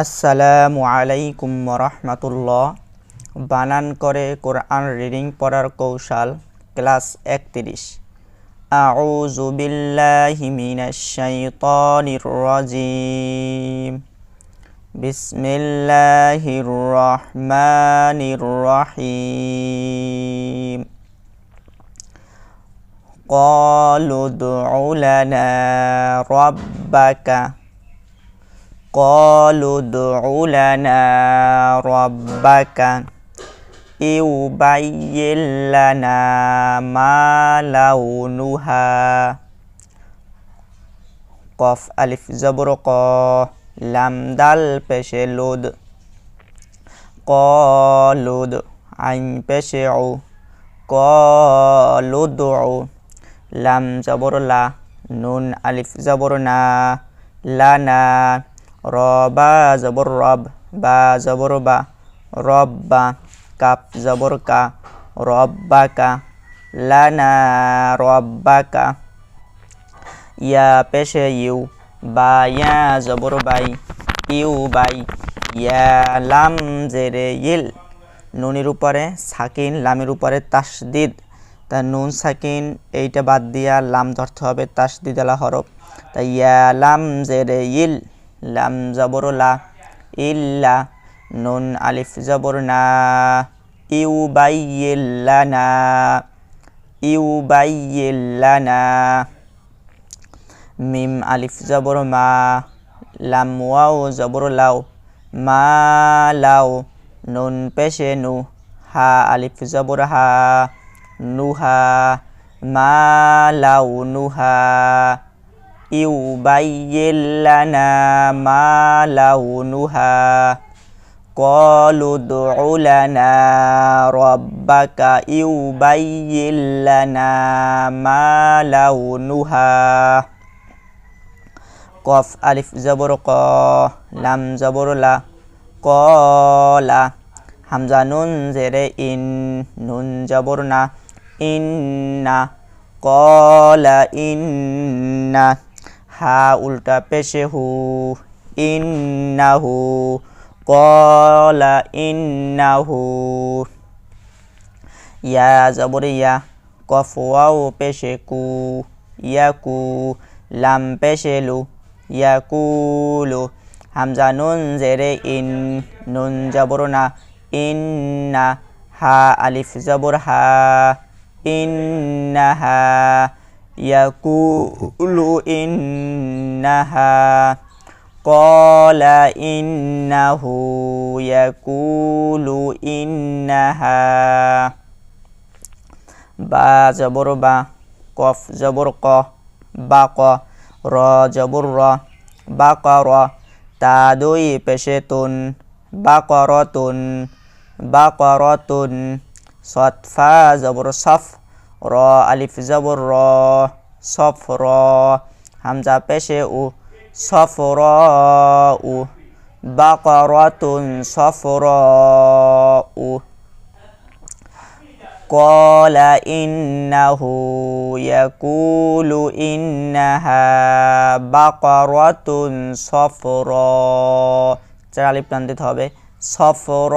আসসালামু আলাইকুম রহমতুল্লাহ বানান করে কোরআন রিডিং পড়ার কৌশল ক্লাস একত্রিশ আউযু বিল্লাহি মিনাশ শাইতানির রাজিম বিসমিল্লাহির রহমানির রহিম قالوا ادع لنا ربك قالوا ادع لنا ربك. يبين لنا ما لونها. قف ألف زبرقا لم دل بشلود. ادع عين بشعو. قالوا ادع. لم زبر لا. نون ألف زبرنا لنا. র, বা, জবর, রব, বা, জবর, বা রব্বা কাপ, জবর, কা রব্বাকা লানা রব্বাকা ইয়া, পেশে, ইউ, বা, ইয়া, জবর, বাই, ইউ, বাই, ইয়া, লাম, জেরে, ইল, নুনির উপরে সাকিন, লামের উপরে তাসদিদ, তা নুন, সাকিন, এইটা বাদ দিয়া লাম ধরতে হবে, তাসদিদ আলা হরফ, তা ইয়া, লাম, জেরে, ইল লাম জবর লা, ইল্লা নুন আলিফ জবর না, ইউ বাইল্লানা ইউ বাইল্লানা মিম আলিফ জবর মা, লাম ওয়াও জবর লাও, মা লাও, নুন পেশে নু, হা আলিফ জবর হা নুহা মা লাউ নুহা يبين لنا ما لونها قالوا ادع لنا ربك يبين لنا ما لونها قف ألف زبر قا لم زبر لا قال حمزة نون زر إن نون زبرنا إن قال إن হা উল্টা পেশে হু ইন্নাহু কলা ইন্নাহু ইয়া জবর ইয়া কফ ওয়াও পেশে কু ইয়াকু লাম পেশে লু ইয়াকুলু হামজা নুন জেরে ইন, নুন জবর না, ইন্না হা, আলিফ জবর হা ইন্নাহা ইয়াকুলু ইন্নাহা قال إنه يقول إنها বা জবর বা কফ জবর ক বা ক র জবর র বা ক র তা দুই পেশে তুন বা ক র তুন বা ক র তুন সৎ ফা জবর সফ র আলিফ জবর র সফ র হামজা পেশে উ সফ র উ বাকরাতুন সফর উ قال إنه يقول إنها بقرة صفراء চার আলিফ টান দিতে হবে صفراء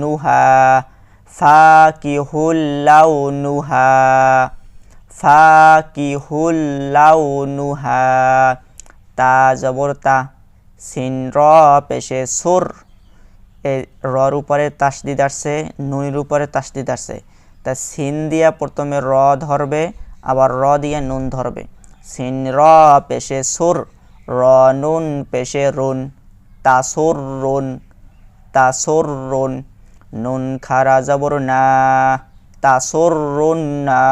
নুহা ফাকিহুল লাউনুহা ফাকিহুল লাউনুহা তা জবর তা, সিন র পেশে সুর। রর উপরে তাসদিদ আসছে, নুনির উপরে তাসদিদ আসছে। তা সিন দিয়া প্রথমে র ধরবে, আবার র দিয়ে নুন ধরবে। সিন র পেশে সুর, র নুন পেশে রুন। তাসুর রুন তাসুর রুন। নুন খারা জবর না তাসর না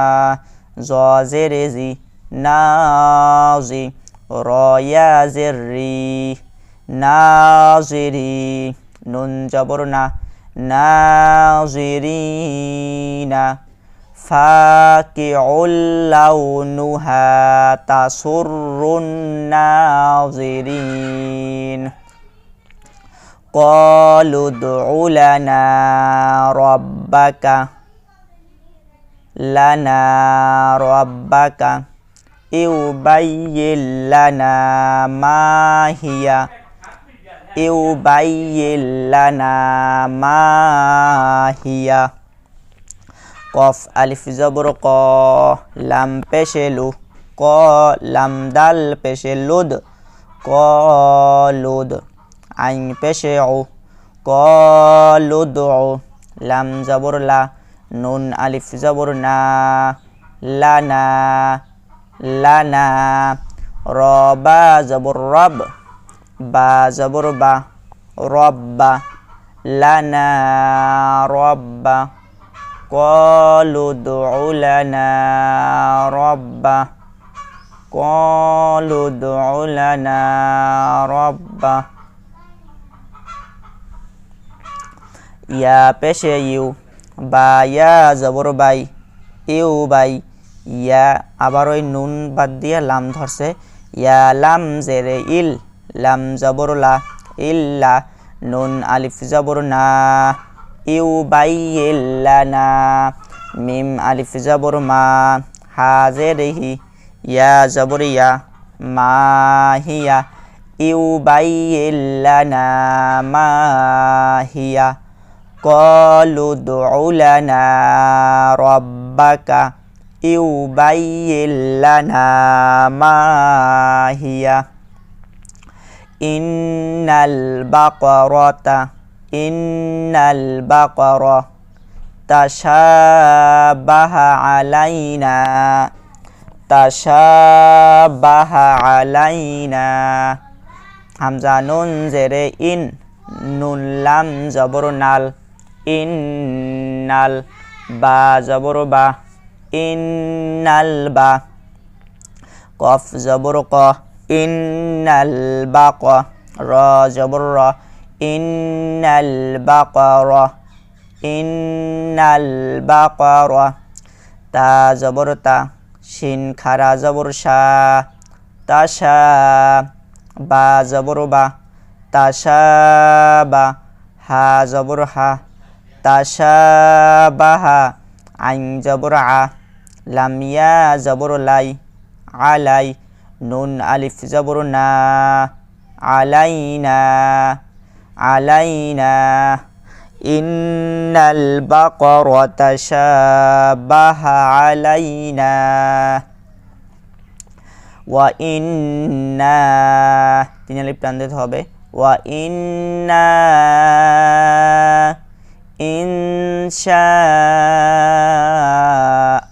জের জি নাজি রয়াজের রি নাজিরি নুন জবর না নাজিরিনা ফাকিউল লাউনুহা তাসুরুন নাজিরিন قالوا ادع لنا ربك. لنا ربك. يبين لنا ما هي. يبين لنا ما هي. قف ألف زبر قا لم بشلو. قا لم دل بشلود. قالود. عين بشعو؟ قالوا دعو لم زبر لا نون ألف زبرنا. لنا. لنا. ربا زبر رب. با زبر با رب. لنا. رب. قالوا ادع لنا. رب. قالوا ادع لنا. رب. ইয়া পেশে ইউ বা ইয়া জবর বাই ইউ বাই ইয়া আবার ওই নুন বাদ দিয়ে লাম ধরছে ইয়া লাম জেরে ইল লাম জবর লা ইল্লা নুন আলিফ জবর না ইউবাইয়িল্লানা মিম আলিফ জবর মা হাজেরহি ইয়া জবর ইয়া মা হিয়া ইউ বাই ইল্লা না মা হিয়া قالوا ادع لنا ربك يبين لنا ما هي إن البقرة ইন্নাল বাকরা তাশাবাহা আলাইনা তাশাবাহা আলাইনা হামজা নুন জেরে ইন নুন লাম জবর নাল ইন্নাল বা, জবর বা, ইন্নাল বা, কফ জবর ক, ইন্নাল বাক র জবর র, ইন্নাল বাকারা ইন্নাল বাকারা তা জবর তা, শিন খারা জবর শা তাশা বা জবর বা তাশা বা, হা জবর হা। তাশাবাহা আইন জবর আ লামিয়া জবর লাই আলাই নুন আলিফ জবর না আলাইনা আলাইনা ইন্নাল বাকর তাশাবাহা আলাইনা ওয়া ইন্না তিনি আলিফ হবে। ওয়া ইন্না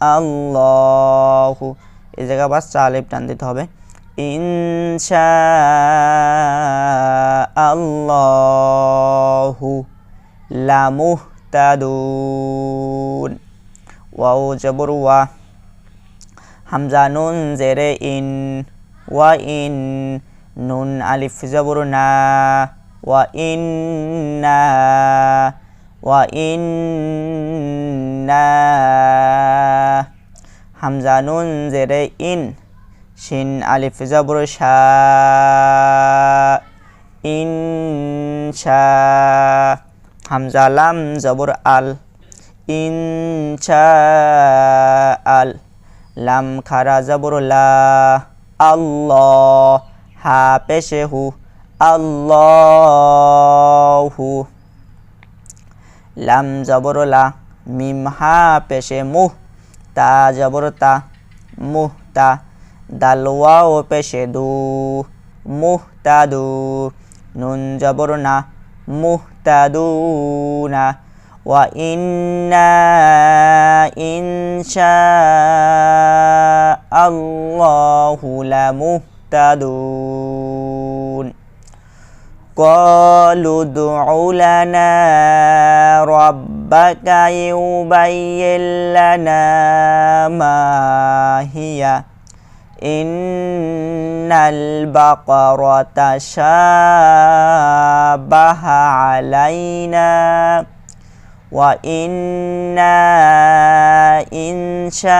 আল্লাহু এই জায়গা বাস চালেব টান দিতে হবে। ইনশা আল্লাহু লামুহতাদুন। ওয়াও, জবর, ওয়া। হামজা, নুন, জেরে, ইন। ওয়া, ইন। নুন, আলিফ, জবর, না। ওয়া, ইন্না ইন্না হামজা নুন জেরে ইন শিন আলিফ জবর শা ইনশা হামজা লাম জবর আল ইনশা আল লাম খারা জবর লা আল্লাহ হা পেশে হু আল্লাহু লাম জবর লা, মিম হা পেশে মুহ, তা জবর তা, মুহ তা, দাল ওয়াও পেশে দু মুহতাদু নুন জবর না মুহতাদুনা ওয়া ইন্না ইনশা আল্লাহু লামুহতাদুন قالوا ادع لنا ربك يبين لنا ما هي إن البقرة شابه علينا وإنا إن شاء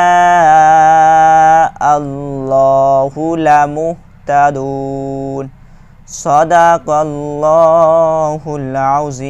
الله لمهتدون صدق الله العظيم.